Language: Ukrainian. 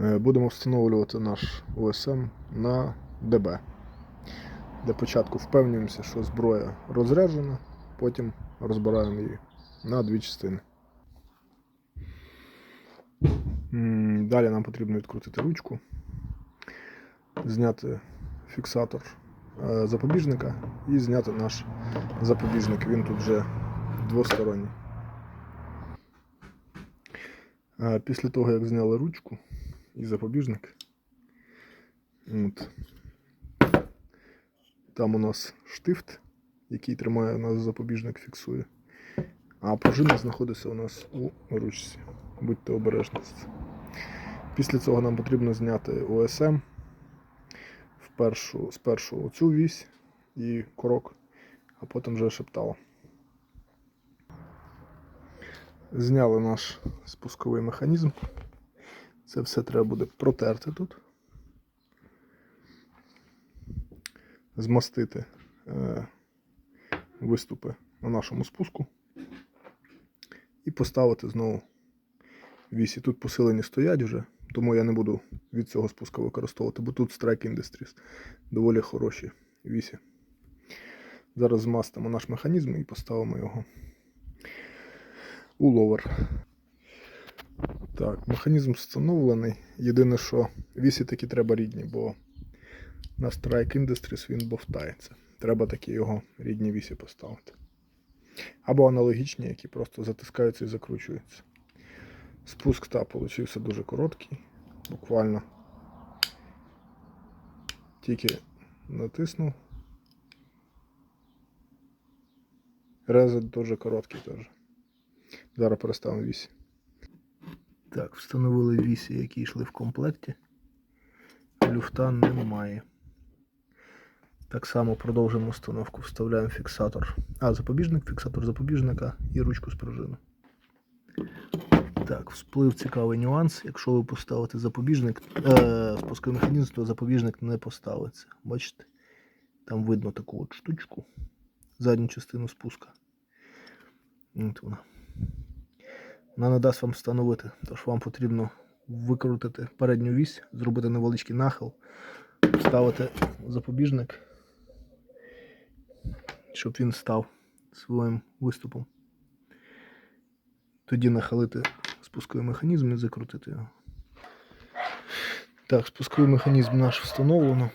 Е, Будемо встановлювати наш ОСМ на ДБ. Для початку впевнюємося, що зброя розряджена, потім розбираємо її на дві частини. Далі нам потрібно відкрутити ручку, зняти фіксатор е, запобіжника і зняти наш запобіжник. Він тут вже двосторонній. Е, Після того, як зняли ручку і запобіжник, от, там у нас штифт, який тримає нас запобіжник, фіксує. А пружина знаходиться у нас у ручці. Будьте обережні. Після цього нам потрібно зняти ОСМ в першу, спершу оцю вісь і корок, а потім вже шептало. Зняли наш спусковий механізм. Це все треба буде протерти тут. Змастити е, виступи на нашому спуску і поставити знову вісі. Тут посилені стоять вже, тому я не буду від цього спуска використовувати, бо тут Strike Industries доволі хороші вісі. Зараз змастимо наш механізм і поставимо його у ловер. Так, механізм встановлений. Єдине, що вісі такі треба рідні, бо на Strike Industries він бовтається. Треба такі його рідні вісі поставити. Або аналогічні, які просто затискаються і закручуються. Спуск та получився дуже короткий, буквально тільки натиснув. Резет дуже короткий теж. Зараз переставимо вісі. Так, встановили вісі, які йшли в комплекті. Люфта немає. Так само продовжимо установку. Вставляємо фіксатор. А, запобіжник, фіксатор запобіжника і ручку з пружини. Так, всплив цікавий нюанс. Якщо ви поставите запобіжник, е, спусковий механізм, то запобіжник не поставиться. Бачите? Там видно таку от штучку. Задню частину спуска. От вона. Вона не дасть вам встановити, тож вам потрібно викрутити передню вісь, зробити невеличкий нахил, вставити запобіжник, щоб він став своїм виступом. Тоді нахилити спусковий механізм і закрутити його. Так, спусковий механізм наш встановлено.